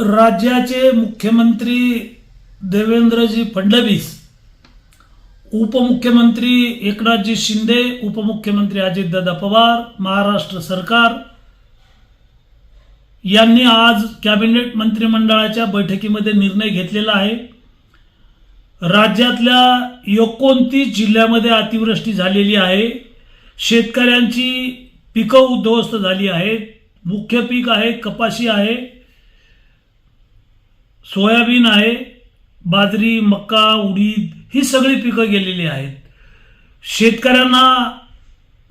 राज्याचे मुख्यमंत्री देवेंद्रजी फडणवीस उपमुख्यमंत्री एकनाथजी शिंदे उपमुख्यमंत्री अजितदादा पवार महाराष्ट्र सरकार यांनी आज कॅबिनेट मंत्रिमंडळाच्या बैठकीमध्ये निर्णय घेतलेला आहे. राज्यातल्या एकोणतीस जिल्ह्यामध्ये अतिवृष्टी झालेली आहे. शेतकऱ्यांची पिकं उद्ध्वस्त झाली आहेत. मुख्य पीक आहे कपाशी आहे. सोयाबीन आहे बाजरी मका उडीद ही सगळी पिकं गेलेली आहेत. शेतकऱ्यांना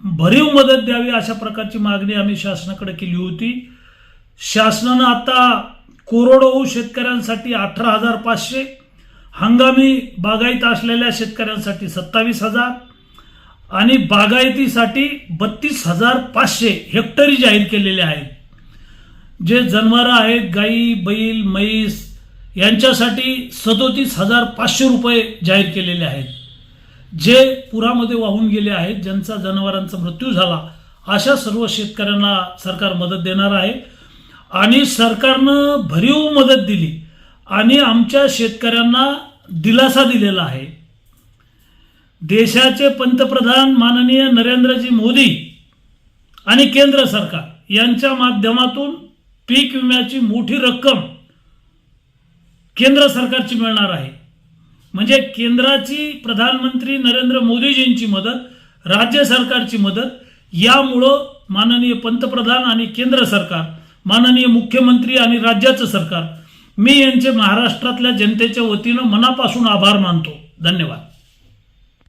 भरीव मदत द्यावी अशा प्रकारची मागणी आम्ही शासनाकडे केली होती. शासनानं आता कोरडवाहू शेतकऱ्यांसाठी अठरा हजार पाचशे हंगामी बागायत असलेल्या शेतकऱ्यांसाठी सत्तावीस हजार आणि बागायतीसाठी बत्तीस हजार पाचशे हेक्टरी जाहीर केलेले आहेत. जे जनावरं आहेत गाई बैल म्हैस यांच्यासाठी सदोतीस हजार पाचशे रुपये जाहीर केलेले आहेत. जे पुरामध्ये वाहून गेले आहेत ज्यांचा जनावरांचा मृत्यू झाला अशा सर्व शेतकऱ्यांना सरकार मदत देणार आहे. आणि सरकारनं भरीव मदत दिली आणि आमच्या शेतकऱ्यांना दिलासा दिलेला आहे. देशाचे पंतप्रधान माननीय नरेंद्रजी मोदी आणि केंद्र सरकार यांच्या माध्यमातून पीक विम्याची मोठी रक्कम केंद्र सरकारची मिळणार आहे. म्हणजे केंद्राची प्रधानमंत्री नरेंद्र मोदीजींची मदत राज्य सरकारची मदत यामुळं माननीय पंतप्रधान आणि केंद्र सरकार माननीय मुख्यमंत्री आणि राज्याचं सरकार मी यांचे महाराष्ट्रातल्या जनतेच्या वतीनं मनापासून आभार मानतो. धन्यवाद.